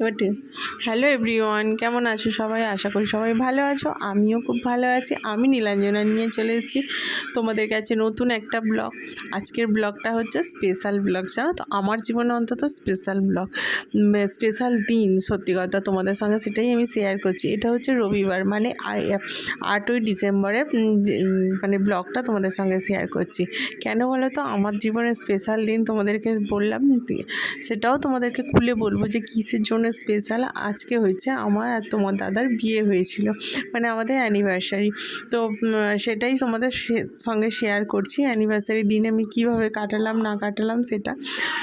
এবার hello everyone কেমন আছো সবাই? আশা করি সবাই ভালো আছো, আমিও খুব ভালো আছি। আমি নীলাঞ্জনা নিয়ে চলে এসেছি তোমাদের কাছে নতুন একটা ব্লগ। আজকের ব্লগটা হচ্ছে স্পেশাল ব্লগ, জানো তো? আমার জীবনে অন্তত স্পেশাল ব্লগ। স্পেশাল দিন, সত্যি কথা তোমাদের সঙ্গে সেটাই আমি শেয়ার করছি। এটা হচ্ছে রবিবার মানে আটই ডিসেম্বরে মানে ব্লগটা তোমাদের সঙ্গে শেয়ার করছি। কেন বলো তো? আমার জীবনের স্পেশাল দিন তোমাদেরকে বললাম সেটাও তোমাদেরকে খুলে বলব যে কিসের জন্য স্পেশাল আজকে হয়েছে, আমার আর তোমার দাদার বিয়ে হয়েছিল মানে আমাদের অ্যানিভার্সারি তো সেটাই তোমাদের সঙ্গে শেয়ার করছি অ্যানিভার্সারি দিন আমি কীভাবে কাটালাম, না কাটালাম সেটা।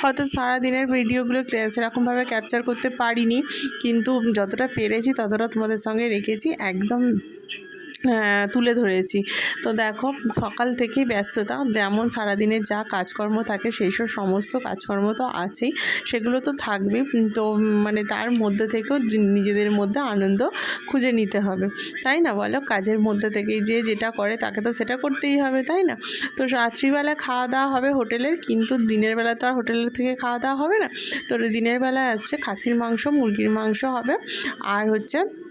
হয়তো সারা দিনের ভিডিওগুলো সেরকমভাবে ক্যাপচার করতে পারিনি, কিন্তু যতটা পেরেছি ততটা তোমাদের সঙ্গে রেখেছি, একদম তুলে ধরেছি। তো দেখো, সকাল থেকেই ব্যস্ততা। যেমন সারাদিনের যা কাজকর্ম থাকে সেই সব সমস্ত কাজকর্ম তো আছেই। সেগুলো তো থাকবে। তো মানে তার মধ্যে থেকেও নিজেদের মধ্যে আনন্দ খুঁজে নিতে হবে। তাই না বলো? কাজের মধ্যে থেকেই যে যেটা করে, তাকে তো সেটা করতেই হবে, তাই না? তো রাত্রিবেলা খাওয়া দাওয়া হবে হোটেলের, কিন্তু দিনের বেলা তো আর হোটেলের থেকে খাওয়া দাওয়া হবে না। তো দিনের বেলায় আসছে খাসির মাংস, মুরগির মাংস হবে। আর হচ্ছে হ্যাঁ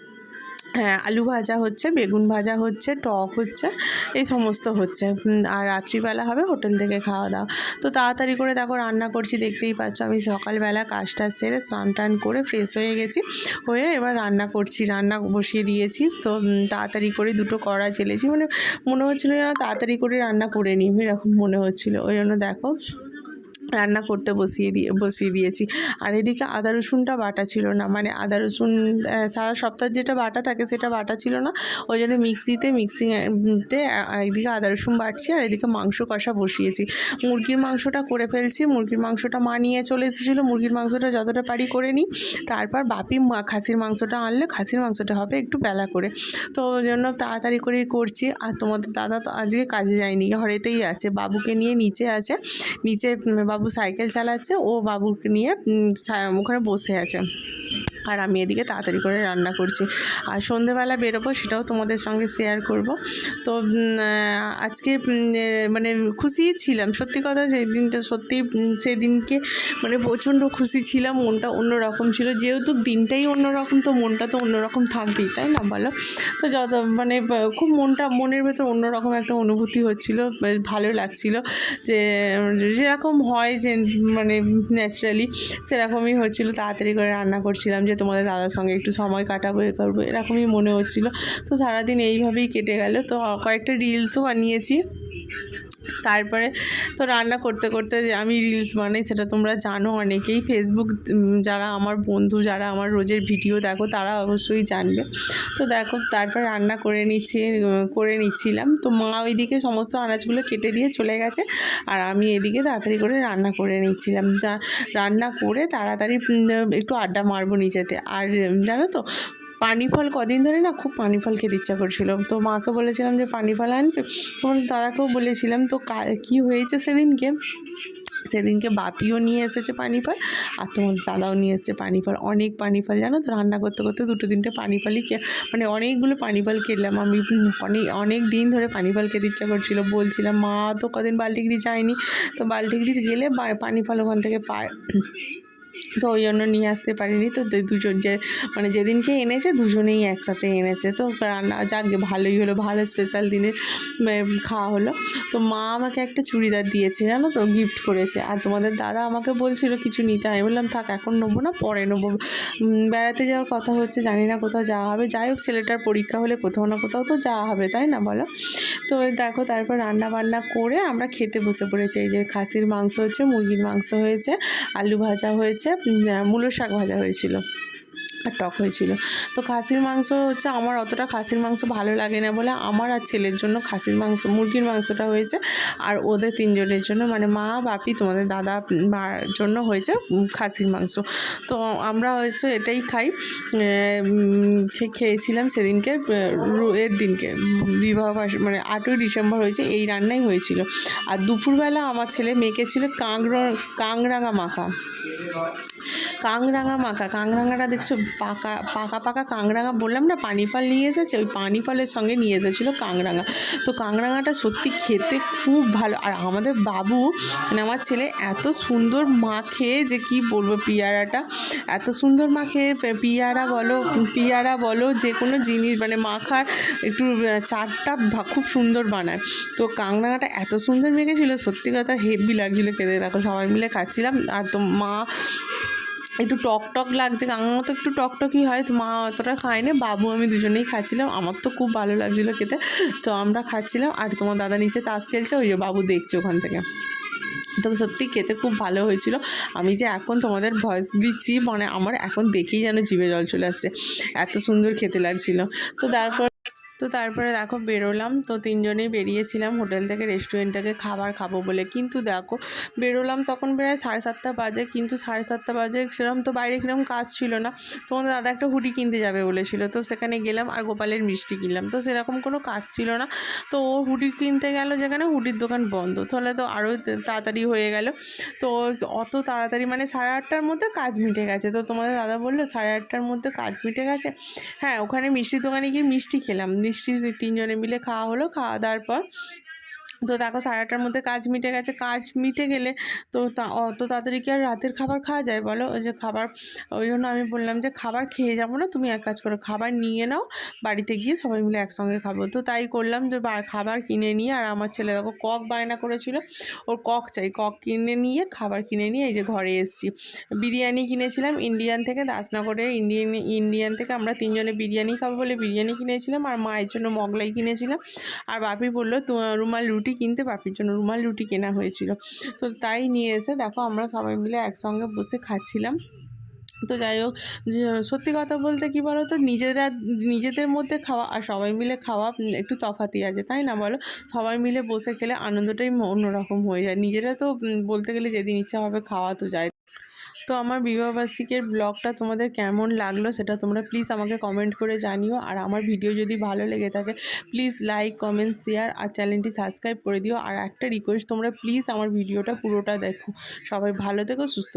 আলু ভাজা হচ্ছে, বেগুন ভাজা হচ্ছে, টক হচ্ছে, এই সমস্ত হচ্ছে। আর রাত্রিবেলা হবে হোটেল থেকে খাওয়া দাওয়া। তো তাড়াতাড়ি করে দেখো রান্না করছি, দেখতেই পাচ্ছ আমি সকালবেলা কাজটা সেরে স্নান টান করে ফ্রেশ হয়ে গেছি। হয়ে এবার রান্না করছি, রান্না বসিয়ে দিয়েছি। তো তাড়াতাড়ি করে দুটো কড়া ছেলেছি মানে মনে হচ্ছিল যেন তাড়াতাড়ি করে রান্না করে নিই, এরকম মনে হচ্ছিল। ওই জন্য দেখো রান্না করতে বসিয়ে দিয়ে বসিয়ে দিয়েছি। আর এদিকে আদা রসুনটা বাটা ছিল না। মানে আদা রসুন সারা সপ্তাহ যেটা বাটা থাকে সেটা বাটা ছিল না। ওই জন্য মিক্সিতে মিক্সিতে একদিকে আদা রসুন বাটছি আর এদিকে মাংস কষা বসিয়েছি। মুরগির মাংসটা করে ফেলছি। মুরগির মাংসটা মা নিয়ে চলে এসেছিল। মুরগির মাংসটা যতটা পারি করে নিই। তারপর বাপি মা- খাসির মাংসটা আনলে খাসির মাংসটা হবে একটু বেলা করে। তো ওই জন্য তাড়াতাড়ি করেই করছি। আর তোমাদের দাদা তো আজকে কাজে যায়নি ঘরেতেই আছে। বাবুকে নিয়ে নিচে আছে। নিচে উম, বাবু সাইকেল চালাচ্ছে ও বাবুকে নিয়ে ওখানে বসে আছে। আর আমি এদিকে তাড়াতাড়ি করে রান্না করছি। আর সন্ধেবেলা বেরোবো সেটাও তোমাদের সঙ্গে শেয়ার করব। তো আজকে মানে খুশি ছিলাম। সত্যি কথা সেই দিনটা সত্যি উম, সেদিনকে মানে প্রচণ্ড খুশি ছিলাম মনটা অন্যরকম ছিল। যেহেতু দিনটাই অন্যরকম তো মনটা তো অন্যরকম থাকবেই তাই না বলো? তো যত মানে খুব মনটা মনের ভেতর অন্যরকম একটা অনুভূতি হচ্ছিল ভালো লাগছিল যে যেরকম হয় যে মানে ন্যাচারালি সেরকমই হচ্ছিল। তাড়াতাড়ি করে রান্না করছিলাম যে তোমাদের দাদার সঙ্গে একটু সময় কাটাবো, এ করব, এরকমই মনে হচ্ছিল। তো সারাদিন এইভাবেই কেটে গেল। তো কয়েকটা রিলসও বানিয়েছি। তারপরে তো রান্না করতে করতে আমি রিলস বানাই, সেটা তোমরা জানো অনেকেই। ফেসবুক যারা আমার বন্ধু, যারা আমার রোজের ভিডিও দেখো, তারা অবশ্যই জানবে। তো দেখো, তারপর রান্না করে নিচ্ছি করে নিচ্ছিলাম। তো মা ওইদিকে সমস্ত আনাজগুলো কেটে দিয়ে চলে গেছে, আর আমি এদিকে তাড়াতাড়ি করে রান্না করে নিচ্ছিলাম। রান্না করে তাড়াতাড়ি একটু আড্ডা মারবো নিচেতে আর জানো তো পানি ফল কদিন ধরে না খুব পানি ফল খেতে ইচ্ছা করছিল। তো মাকে বলেছিলাম যে পানি ফল আনবে তোমার দাদাকেও বলেছিলাম, তো কা- হয়েছে সেদিনকে? সেদিনকে বাপিও নিয়ে এসেছে পানি ফল আর তোমার দাদাও নিয়ে এসেছে পানি ফল অনেক পানি ফল জানো তো, রান্না করতে করতে দুটো তিনটে পানি ফলই কে মানে অনেকগুলো পানি ফল খেলাম আমি। অনেক অনেক দিন ধরে পানি ফল খেতে ইচ্ছা করছিল। বলছিলাম, মা, তো কদিন বাল্টিগিরি যায়নি। তো বাল্টিগিরি গেলে বা- পানি ফল ওখান থেকে পায়। তো ওই জন্য নিয়ে আসতে পারিনি। তো দুজন যে মানে যেদিনকে এনেছে দুজনেই একসাথে এনেছে। তো রান্না যাক, ভালোই হলো, ভালো স্পেশাল দিনে খাওয়া হলো। তো মা আমাকে একটা চুড়িদার দিয়েছে, জানো তো? গিফট করেছে। আর তোমাদের দাদা আমাকে বলছিল, কিছু নিতে আমি বললাম, থাক, এখন নেব না, পরে নেব। বেড়াতে যাওয়ার কথা হচ্ছে, জানি না কোথাও যাওয়া হবে। যাই হোক, ছেলেটার পরীক্ষা হলে কোথাও না কোথাও তো যাওয়া হবে, তাই না বলো? তো দেখো, তারপর রান্না বান্না করে আমরা খেতে বসে পড়েছি। এই যে খাসির মাংস হচ্ছে, মুরগির মাংস হয়েছে, আলু ভাজা হয়েছে উম, মূলো শাক ভাজা হয়েছিল। আর টক হয়েছিল। তো খাসির মাংস হচ্ছে আমার অতটা খাসির মাংস ভালো লাগে না বলে আমার আর ছেলের জন্য খাসির মাংস, মুরগির মাংসটা হয়েছে। আর ওদের তিনজনের জন্য মানে মা, বাপি, তোমাদের দাদা, মার জন্য হয়েছে খাসির মাংস। তো আমরা হচ্ছে এটাই খাই। খেয়েছিলাম সেদিনকে এর দিনকে। বিবাহ মানে আটই ডিসেম্বর হয়েছে, এই রান্নাই হয়েছিল। আর দুপুরবেলা আমার ছেলে মেখেছিল কাংর কাংরাঙা মাখা। কাংরাঙা মাখা কাংরাঙাটা দেখছ পাকা পাকা পাকা কাংরাঙা বললাম না পানি ফল নিয়ে এসেছে, ওই পানি ফলের সঙ্গে নিয়ে এসেছিল কাংরাঙা তো কাংরাঙাটা সত্যি খেতে খুব ভালো। আর আমাদের বাবু মানে আমার ছেলে এত সুন্দর মাখে যে কি বলব পিয়ারাটা, এত সুন্দর মাখে পিয়ারা বলো পিয়ারা বলো, যে কোনো জিনিস মানে মাখার একটু চাটটা খুব সুন্দর বানায়। তো কাংরাঙাটা এত সুন্দর মেখেছিল, সত্যি কথা হেভি লাগছিল খেতে। দেখো সবাই মিলে খাচ্ছিলাম। আর তো মা একটু টক টক লাগছে। কাঙার মতো একটু টকটকই হয়। তো মা অতটা খায় না বাবু আমি দুজনেই খাচ্ছিলাম। আমার তো খুব ভালো লাগছিল খেতে। তো আমরা খাচ্ছিলাম। আর তোমার দাদা নিচে তাস খেলছে। ওই যে বাবু দেখছে ওখান থেকে। তো সত্যি খেতে খুব ভালো হয়েছিল। আমি যে এখন তোমাদের ভয়েস দিচ্ছি মানে আমার এখন দেখেই যেন জিভে জল চলে আসছে। এত সুন্দর খেতে লাগছিল। তো তারপর তো তারপরে দেখো বেরোলাম, তো তিনজনেই বেরিয়েছিলাম হোটেল থেকে রেস্টুরেন্ট থেকে খাবার খাব বলে। কিন্তু দেখো, বেরোলাম তখন প্রায় সাড়ে সাতটা বাজে, কিন্তু সাড়ে সাতটা বাজে সেরকম তো বাইরে কীরকম কাজ ছিল না। তোমাদের দাদা একটা হুডি কিনতে যাবে বলেছিল, তো সেখানে গেলাম আর গোপালের মিষ্টি কিনলাম। তো সেরকম কোনো কাজ ছিল না, তো ও হুডি কিনতে গেল যেখানে হুডির দোকান বন্ধ। তাহলে তো আরও তাড়াতাড়ি হয়ে গেল। তো অত তাড়াতাড়ি মানে সাড়ে আটটার মধ্যে কাজ মিটে গেছে। তো তোমাদের দাদা বলল, সাড়ে আটটার মধ্যে কাজ মিটে গেছে? হ্যাঁ ওখানে মিষ্টির দোকানে গিয়ে মিষ্টি খেলাম। মিষ্টি তিনজনে মিলে খাওয়া হলো খাওয়া দাওয়ার পর তো দেখো সাড়ে আটটার মধ্যে কাজ মিটে গেছে। কাজ মিটে গেলে তো অত তাড়াতাড়ি কি আর রাতের খাবার খাওয়া যায় বলো? ওই যে খাবার, ওই জন্য আমি বললাম যে খাবার খেয়ে যাব না, তুমি এক কাজ করো, খাবার নিয়ে নাও, বাড়িতে গিয়ে সবাই মিলে একসঙ্গে খাব। তো তাই করলাম যে খাবার কিনে নিয়ে, আর আমার ছেলে দেখো কক বায়না করেছিল, ওর কক চাই, কক কিনে নিয়ে, খাবার কিনে নিয়ে এই যে ঘরে এসেছি। বিরিয়ানি কিনেছিলাম ইন্ডিয়ান থেকে, দাসনগরে ইন্ডিয়ান ইন্ডিয়ান থেকে আমরা তিনজনে বিরিয়ানি খাব বলে বিরিয়ানি কিনেছিলাম, আর মায়ের জন্য মগলাই কিনেছিলাম। আর বাপি বলল রুমাল রুটি কিনতে বাপির জন্য, রুমাল রুটি কেনা হয়েছিল। তো তাই নিয়ে এসে দেখো আমরা সবাই মিলে একসঙ্গে বসে খাচ্ছিলাম। তো যাই হোক সত্যি কথা বলতে কি বলো তো নিজেরা, নিজেদের মধ্যে খাওয়া আর সবাই মিলে খাওয়া একটু তফাতি আছে, তাই না বলো? সবাই মিলে বসে খেলে আনন্দটাই অন্যরকম হয়ে যায়। নিজেরা তো বলতে গেলে যেদিন ইচ্ছা হবে খাওয়া তো যায়। তো আমার বিবাহবার্ষিকের ব্লগটা তোমাদের কেমন লাগল সেটা তোমরা প্লিজ আমাকে কমেন্ট করে জানিও। আর আমার ভিডিও যদি ভালো লেগে থাকে প্লিজ লাইক কমেন্ট শেয়ার আর চ্যানেলটি সাবস্ক্রাইব করে দিও। আর একটা রিকোয়েস্ট তোমরা প্লিজ আমার ভিডিওটা পুরোটা দেখো। সবাই ভালো থেকো, সুস্থ